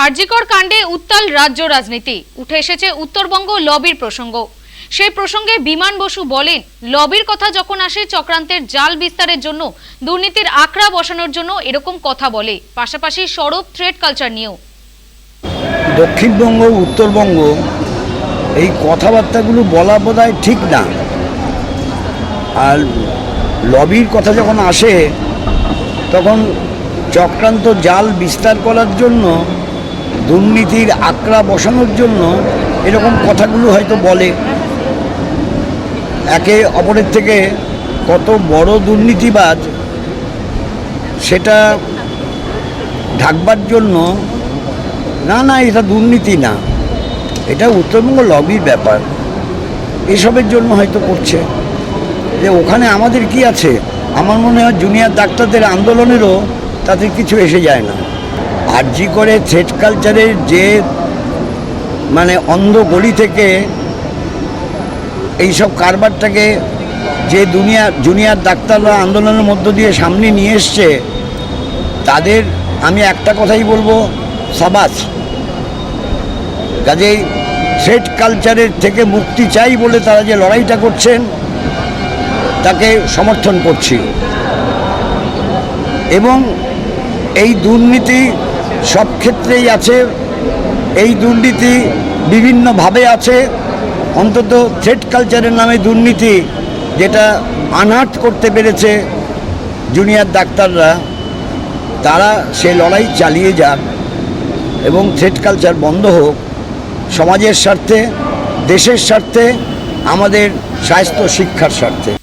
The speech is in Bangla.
আরজিকর কাণ্ডে উত্তাল রাজ্য রাজনীতি। উঠে এসেছে উত্তরবঙ্গ লবির প্রসঙ্গ। সেই প্রসঙ্গে বিমান বসু বলেন, লবির কথা যখন আসে, চক্রান্তের জাল বিস্তারের জন্য, দুর্নীতির আখড়া বসানোর জন্য এরকম কথা বলে। পাশাপাশি সরব থ্রেড কালচার নিয়েও। দক্ষিণবঙ্গ, উত্তরবঙ্গ, এই কথাবার্তাগুলো বলা বোধহয় ঠিক না। আর লবির কথা যখন আসে, তখন চক্রান্ত জাল বিস্তার করার জন্য দুর্নীতির আঁকড়া বসানোর জন্য এরকম কথাগুলো হয়তো বলে। একে অপরের থেকে কত বড় দুর্নীতিবাজ, সেটা ঢাকবার জন্য না না, এটা দুর্নীতি না। এটা উত্তরবঙ্গ লবির ব্যাপার। এসবের জন্য হয়তো করছে। যে ওখানে আমাদের কি আছে? আমার মনে হয় জুনিয়র ডাক্তারদের আন্দোলনেরও তাদের কিছু এসে যায় না। আরজি করে থ্রেড কালচারের যে মানে অন্ধ গলি থেকে এইসব কারবারটাকে যে দুনিয়া, জুনিয়র ডাক্তাররা আন্দোলনের মধ্য দিয়ে সামনে নিয়ে এসছে, তাদের আমি একটা কথাই বলব, সাবাস। কাজেই থ্রেড কালচারের থেকে মুক্তি চাই বলে তারা যে লড়াইটা করছেন, তাকে সমর্থন করছি। এবং এই দুর্নীতি সব ক্ষেত্রেই আছে। এই দুর্নীতি বিভিন্নভাবে আছে। অন্তত থ্রেড কালচারের নামে দুর্নীতি যেটা আনহার্ট করতে পেরেছে জুনিয়র ডাক্তাররা, তারা সে লড়াই চালিয়ে যাক এবং থ্রেড কালচার বন্ধ হোক। সমাজের স্বার্থে, দেশের স্বার্থে, আমাদের স্বাস্থ্য শিক্ষার স্বার্থে।